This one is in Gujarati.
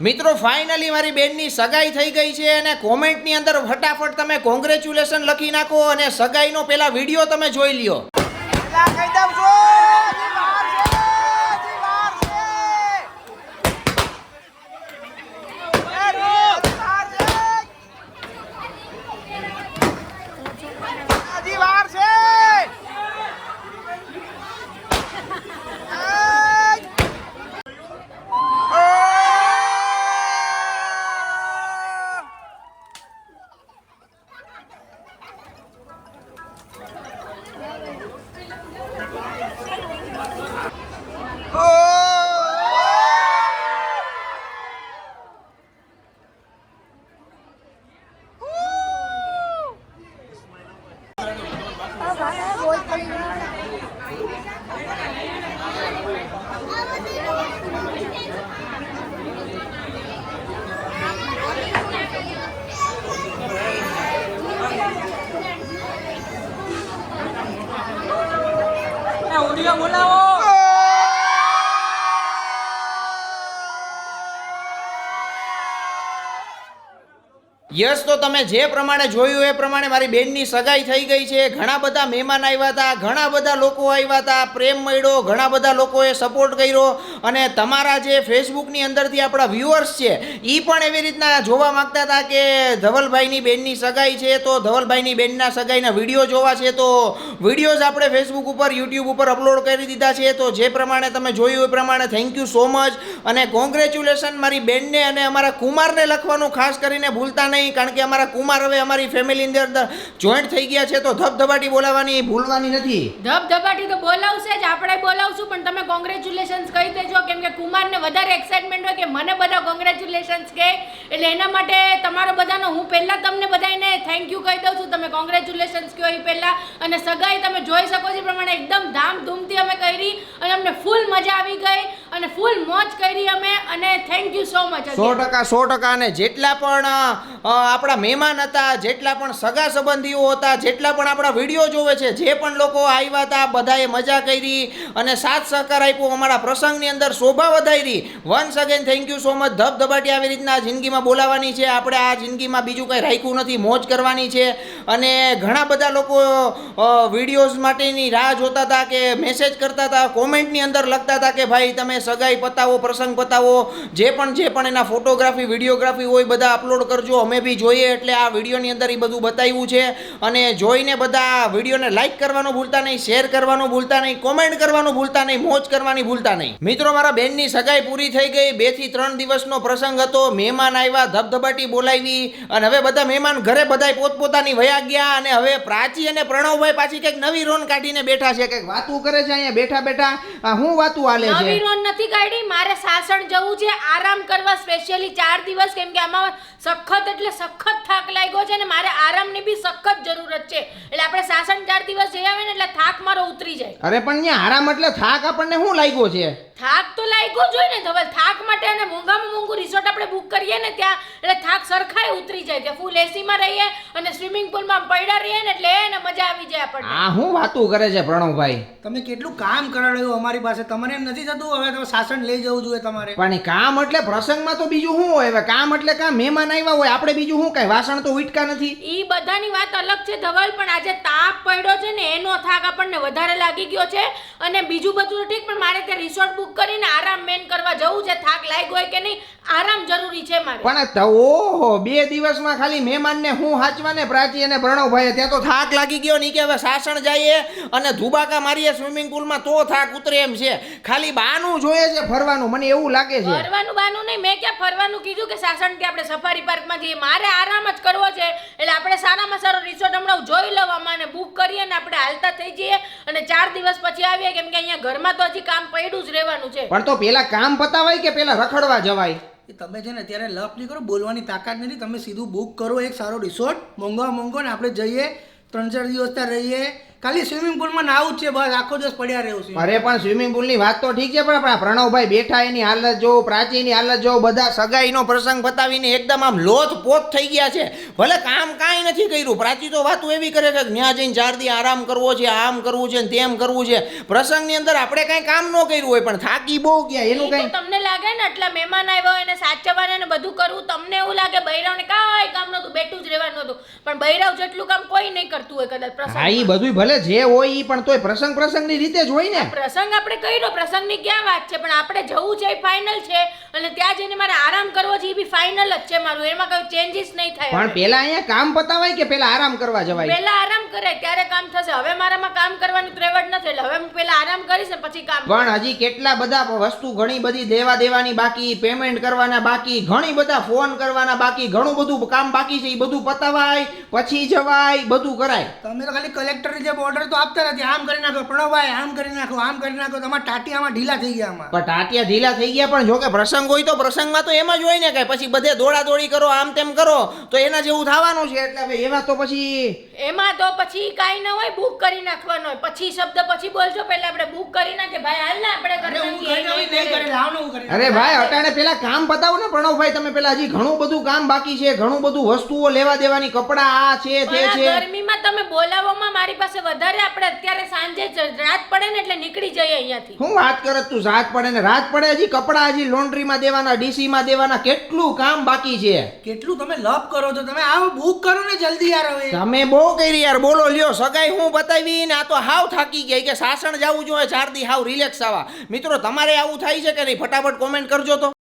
મિત્રો ફાઇનલી મારી બેનની સગાઈ થઈ ગઈ છે અને કોમેન્ટની અંદર ફટાફટ તમે કોંગ્રેચ્યુલેશન લખી નાખો અને સગાઈનો પેલા વીડિયો તમે જોઈ લ્યો પેલા કહી દઉં છું હજી વાર છે હજી વાર છે એ રોજ વાર છે હજી વાર છે એ! યસ, તો તમે જે પ્રમાણે જોયું, એ પ્રમાણે મારી બેનની સગાઈ થઈ ગઈ છે. ઘણા બધા મહેમાન આવ્યા હતા, ઘણા બધા લોકો આવ્યા હતા. પ્રેમ મળ્યો, ઘણા બધા લોકોએ સપોર્ટ કર્યો. અને તમારા જે ફેસબુકની અંદરથી આપણા વ્યુઅર્સ છે એ પણ એવી રીતના જોવા માંગતા હતા કે ધવલભાઈની બેનની સગાઈ છે, તો ધવલભાઈની બેનના સગાઈના વીડિયો જોવા છે, તો વિડીયોઝ આપણે ફેસબુક ઉપર યુટ્યુબ ઉપર અપલોડ કરી દીધા છે. તો જે પ્રમાણે તમે જોયું, એ પ્રમાણે થેન્ક યુ સો મચ અને કોંગ્રેચ્યુલેશન મારી બેનને અને અમારા કુમારને લખવાનું ખાસ કરીને ભૂલતા નહીં. કારણ કે અમારા કુમાર હવે અમારી ફેમિલીની અંદર જોઈન્ટ થઈ ગયા છે, તો ધબધબાટી બોલાવવાની ભૂલવાની નથી. ધબધબાટી તો બોલાવશે જ, આપણે બોલાવશું, પણ તમે કોંગ્રેચ્યુલેશન્સ કહી દેજો, કેમ કે કુમારને વધારે એક્સાઇટમેન્ટ હોય કે મને બધા કોંગ્રેચ્યુલેશન્સ કહે એટલે એના માટે તમારો બધાનો હું પહેલાં તમને બધાને થેન્ક યુ કહી દઉં છું, તમે કોંગ્રેચ્યુલેશન્સ કહો એ પહેલાં. અને સગાઈ તમે જોઈ શકો છો પ્રમાણે એકદમ ધામધૂમથી અમે કરી, અને અમને ફૂલ મજા આવી ગઈ. અને ફૂલ મોજ કરી અમે અને થેન્ક યુ સો મચ સો ટકા સો ટકા. અને જેટલા પણ આપણા મહેમાન હતા જેટલા પણ સગા સંબંધીઓ હતા જેટલા પણ આપણા વીડિયો જોવે છે જે પણ લોકો આવ્યા હતા બધાએ મજા કરી અને સાથ સહકાર આપ્યો અમારા પ્રસંગની અંદર શોભા વધારી. Once again thank you so much ધબધબાટી આવી રીતના જિંદગીમાં બોલાવવાની છે. આપણે આ જિંદગીમાં બીજું કંઈ રાખ્યું નથી મોજ કરવાની છે. અને ઘણા બધા લોકો વિડીયોઝ માટેની રાહ જોતા હતા કે મેસેજ કરતા હતા કોમેન્ટની અંદર લખતા હતા કે ભાઈ તમે સગાઈ પતાવો, પ્રસંગ પતાવો, જે પણ જે પણ એના ફોટોગ્રાફી વિડીયોગ્રાફી હોય, બધા અપલોડ કરજો. અમે બી જોઈએ એટલે આ વિડીયોની અંદર એ બધું બતાવ્યું છે. અને જોઈને બધા વિડીયોને લાઇક કરવાનું ભૂલતા નહીં શેર કરવાનું ભૂલતા નહીં કોમેન્ટ કરવાનું ભૂલતા નહીં, મોજ કરવાની ભૂલતા નહીં. મિત્રો, મારા બેનની સગાઈ પૂરી થઈ ગઈ. બેથી ત્રણ દિવસનો પ્રસંગ હતો. મહેમાન આવ્યા, ધબધબાટી બોલાવી અને હવે બધા મહેમાન ઘરે બધા પોતપોતાની વયા ગયા અને હવે પ્રાચી અને પ્રણવભાઈ પાછી કંઈક નવી રોન કાઢીને બેઠા છે. કંઈક વાતું કરે છે અહીંયા બેઠા બેઠા. હું વાતું હાલે છે? નથી કાઢી મારે સાસણ જવું છે આરામ કરવા સ્પેશિયલી ચાર દિવસ કેમ કે આમાં સખત એટલે સખત થાક લાગ્યો છે અને મારે આરામની બી સખત જરૂરત છે. એટલે આપણે સાસણ ચાર દિવસ જઈ આવે ને એટલે થાક મારો ઉતરી જાય. અરે પણ અહીંયા આરામ એટલે થાક આપણને શું લાગ્યો છે? થાક તો લાગ્યો જ હોય ને ધવલ થાક માટે અને મોંઘામાં મોંઘું રિસોર્ટ આપણે બુક કરીએ ને ત્યાં એટલે થાક સરખાય ઉતરી જાય કે ફૂલ એસીમાં રહીએ અને સ્વિમિંગ પુલમાં પડ્યા રહીએ ને એટલે એને મજા આવી જાય આપણને. આ હું વાતું કરે છે પ્રણવભાઈ? તમે કેટલું કામ કરાડ્યું અમારી પાસે તમને એમ નથી થતું હવે તો શાસન લઈ જવું જોઈએ તમારે. પણ કામ એટલે પ્રસંગમાં તો બીજું શું હોય? હવે કામ એટલે કામ મહેમાન આવ્યા હોય આપણે બીજું શું? કઈ વાસણ તો ઉટકા નથી. ઈ બધાની વાત અલગ છે ધવલ પણ આજે તાપ પડ્યો છે ને એનો થાક આપણને વધારે લાગી ગયો છે. અને બીજું બધું ઠીક પણ મારે ત્યાં રિસોર્ટ બુક કરીને આરામ મેન કરવા જવું છે થાક લાગ્યો હોય કે નહીં? આરામ જરૂરી છે મારે. પણ તો ઓહો બે દિવસમાં ખાલી મહેમાનને હું હાચવાને પ્રાચી અને પ્રણવભાઈ ત્યાં તો થાક લાગી ગયો નહીં કે હવે સાસણ જઈએ અને ધુબાકા મારીએ સ્વિમિંગ પુલમાં તો થાક ઉતરે એમ છે. ખાલી બાનું જોઈએ છે ફરવાનું? મને એવું લાગે છે. ફરવાનું બાનું નહીં. મેં ક્યાં ફરવાનું કીધું કે સાસણથી આપણે સફારી પાર્કમાં જઈએ? મારે આરામ જ કરવો છે. એટલે આપણે સારામાં સારો રિસોર્ટ હમણાં જોઈ લેવામાં અને બુક કરીએ ને આપણે હાલતા થઈ જઈએ અને ચાર દિવસ પછી આવીએ. કેમ કે અહીંયા ઘરમાં તો હજી કામ પડ્યું જ રહેવાનું છે. પણ તો પેલા કામ પતાવાય કે પેલા રખડવા જવાય? એ તમે છે ને ત્યારે લપ નહીં કરો બોલવાની તાકાત નથી. તમે સીધું બુક કરો એક સારો રિસોર્ટ મોંઘો મોંઘો ને આપણે જઈએ. ત્રણ ચાર દિવસ ત્યાં રહીએ. ખાલી સ્વિમિંગ પુલમાં નાવું જ છે બસ આખો દિવસ પડ્યા રહેવું છે. અરે પણ સ્વિમિંગ પુલની વાત તો ઠીક છે પણ આપણા પ્રણવભાઈ બેઠા એની હાલત જો પ્રાચીની હાલત જો બધા સગાઈનો પ્રસંગ પતાવીને એકદમ આમ લોથ પોત થઈ ગયા છે. ભલે કામ કાંઈ નથી કર્યું પ્રાચી તો વાતું એવી કરે છે કે ત્યાં જઈને ચાર દી આરામ કરવો છે આમ કરવું છે ને તેમ કરવું છે. પ્રસંગની અંદર આપણે કાંઈ કામ ન કર્યું હોય પણ થાકી બહુ ગયા એનું કાંઈ તમને લાગે ને એટલા મહેમાન આવ્યો એને સાચવવાને ને બધું કરવું તમને એવું લાગે બૈરાવને કાંઈ કામ નહોતું બેઠું જ રહેવાનું હતું. પણ બૈરાવ જેટલું કામ કોઈ નહીં કરતું હોય કદાચ હા એ પ્રસંગ બધું ભલે જે હોય એ પણ તોય પ્રસંગ પ્રસંગની રીતે જ હોય ને. પ્રસંગ આપણે કર્યો પ્રસંગની ક્યાં વાત છે? પણ આપણે જવું છે એ ફાઇનલ છે અને ત્યાં જઈને મારે આરામ કરવો છે એ બી ફાઇનલ જ છે મારું. એમાં કોઈ ચેન્જીસ નહીં થાય પણ હવે. પેલા અહીંયા કામ પતાવાય કે પેલા આરામ કરવા જવાય? પહેલા આરામ કરે ત્યારે કામ થશે. હવે મારામાં કામ કરવાની ત્રેવડ નથી એટલે હવે હું પહેલા આરામ કરીશ ને પછી કામ પણ હજી કેટલા બધા વસ્તુ ઘણી બધી દેવા દેવાની બાકી પેમેન્ટ કરવાના બાકી ઘણી બધા ફોન કરવાના બાકી ઘણું બધું કામ બાકી છે એ બધું પતાવાય પછી જવાય બધું કરાય. તમે ખાલી કલેક્ટર જે ઓર્ડર તો આપતા નથી. આમ કરી નાખો પ્રણવભાઈ આમ કરી નાખો આમ કરી નાખો. તમારા ટાટિયામાં ઢીલા થઈ ગયા આમાં. પણ ટાટિયા ઢીલા થઈ ગયા પણ જો કે પ્રસંગ હોય તો પ્રસંગમાં તો એમ જ હોય ને કે પછી બધે દોડા દોડી કરો આમ તેમ કરો તો એના જેવું થવાનું છે. એટલે હવે એમાં તો પછી એમાં તો પછી કાંઈ ન હોય બુક કરી નાખવાનો હોય. પછી શબ્દ પછી બોલજો. પહેલા આપણે બુક કરી નાખીએ. ભાઈ હાલ ને આપણે નાખી, કરી અરે ભાઈ અટાણે પેલા કામ બતાવો ને પ્રણવભાઈ તમે પેલા હજી ઘણું બધું કામ બાકી છે ઘણું બધું વસ્તુઓ લેવા દેવાની કપડા આ છે તે છે. ગરમીમાં તમે બોલાવવામાં મારી પાસે વધારે આપણે અત્યારે સાંજે જ રાત પડે ને એટલે નીકળી જઈએ અહીંયાથી. હું વાત કરે તું રાત પડે ને રાત પડે હજી કપડા હજી લોન્ડ્રીમાં દેવાના ડીસીમાં દેવાના કેટલું કામ બાકી છે? કેટલું તમે લપ કરો છો? તમે આવો બુક કરો ને જલ્દી યાર હવે. તમે બહુ કરી યાર બોલો લ્યો સગાઈ હું બતાવી ને આ તો હાવ થાકી ગઈ કે સાસણ જવું જોઈએ ચાર દી હાવ રિલેક્સ આવા. મિત્રો તમારે આવું થાય છે કે નહીં? ફટાફટ કોમેન્ટ કરજો તો.